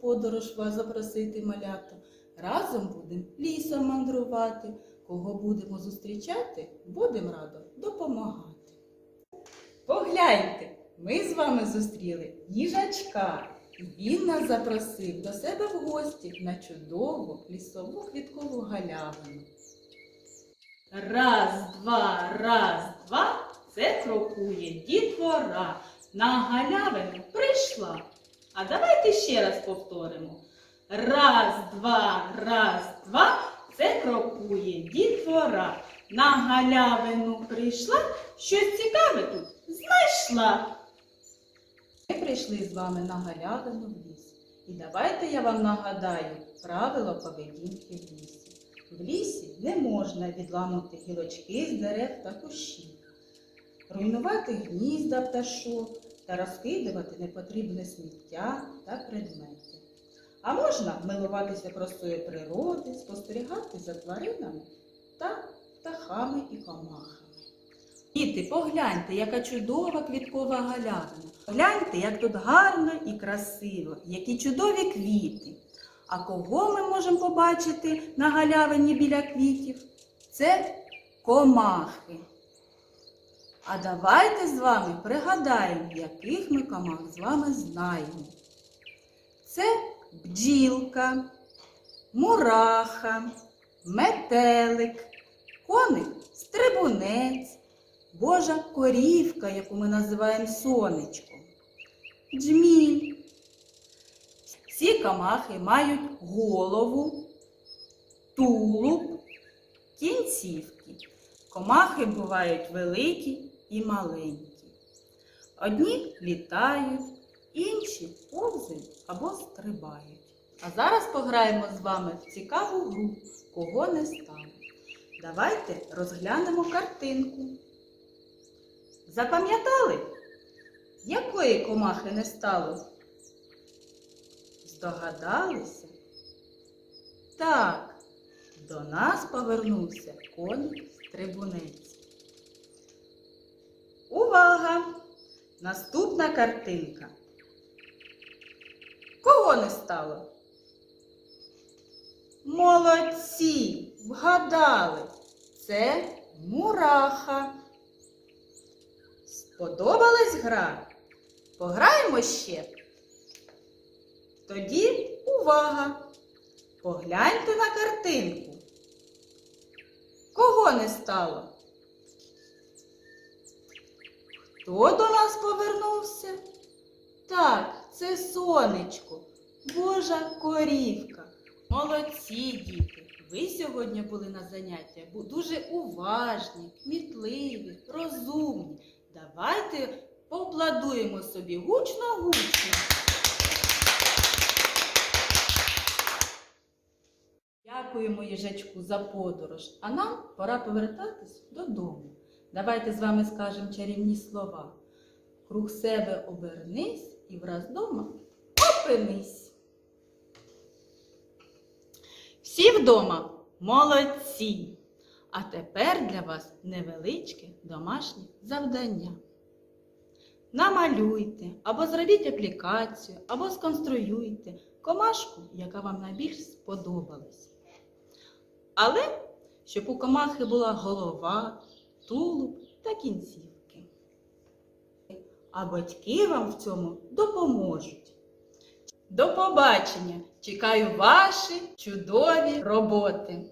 подорож вас запросити малята. Разом будемо лісом мандрувати. Кого будемо зустрічати, будемо радо допомагати. Погляньте, ми з вами зустріли їжачка. І він нас запросив до себе в гості на чудову лісову квіткову галявину. Раз, два, раз, два, це крокує дітвора. На галявину прийшла. А давайте ще раз повторимо. Раз, два, раз, два, це крокує дітвора. На галявину прийшла, щось цікаве тут знайшла. Ми прийшли з вами на галявину в ліс. І давайте я вам нагадаю правила поведінки в лісі. В лісі не можна відламувати гілочки з дерев та кущів, руйнувати гнізда пташок та розкидувати непотрібне сміття та предмети. А можна милуватися простою природи, спостерігати за тваринами та птахами і комахами. Діти, погляньте, яка чудова квіткова галявина. Погляньте, як тут гарно і красиво, які чудові квіти. А кого ми можемо побачити на галявині біля квітів? Це комахи. А давайте з вами пригадаємо, яких ми комах з вами знаємо. Це бджілка, мураха, метелик, коник стрибунець, божа корівка, яку ми називаємо сонечко, джміль. Всі комахи мають голову, тулуб, кінцівки. Комахи бувають великі і маленькі. Одні літають, інші повзають або стрибають. А зараз пограємо з вами в цікаву гру, кого не стало. Давайте розглянемо картинку. Запам'ятали, якої комахи не стало? Здогадалися? Так, до нас повернувся коник стрибунець. Наступна картинка. Кого не стало? Молодці! Вгадали! Це мураха. Сподобалась гра? Пограємо ще? Тоді увага! Погляньте на картинку. Кого не стало? Хто до нас повернувся? Так, це сонечко, Божа корівка. Молодці, діти! Ви сьогодні були на заняття дуже уважні, кмітливі, розумні. Давайте поаплодуємо собі гучно-гучно. Дякуємо їжачку за подорож, а нам пора повертатись додому. Давайте з вами скажемо чарівні слова. Круг себе обернись і враз дома опинись. Всі вдома молодці! А тепер для вас невеличке домашнє завдання. Намалюйте або зробіть аплікацію, або сконструюйте комашку, яка вам найбільш сподобалась. Але щоб у комахи була голова, тулуб та кінцівки. А батьки вам в цьому допоможуть. До побачення! Чекаю ваші чудові роботи!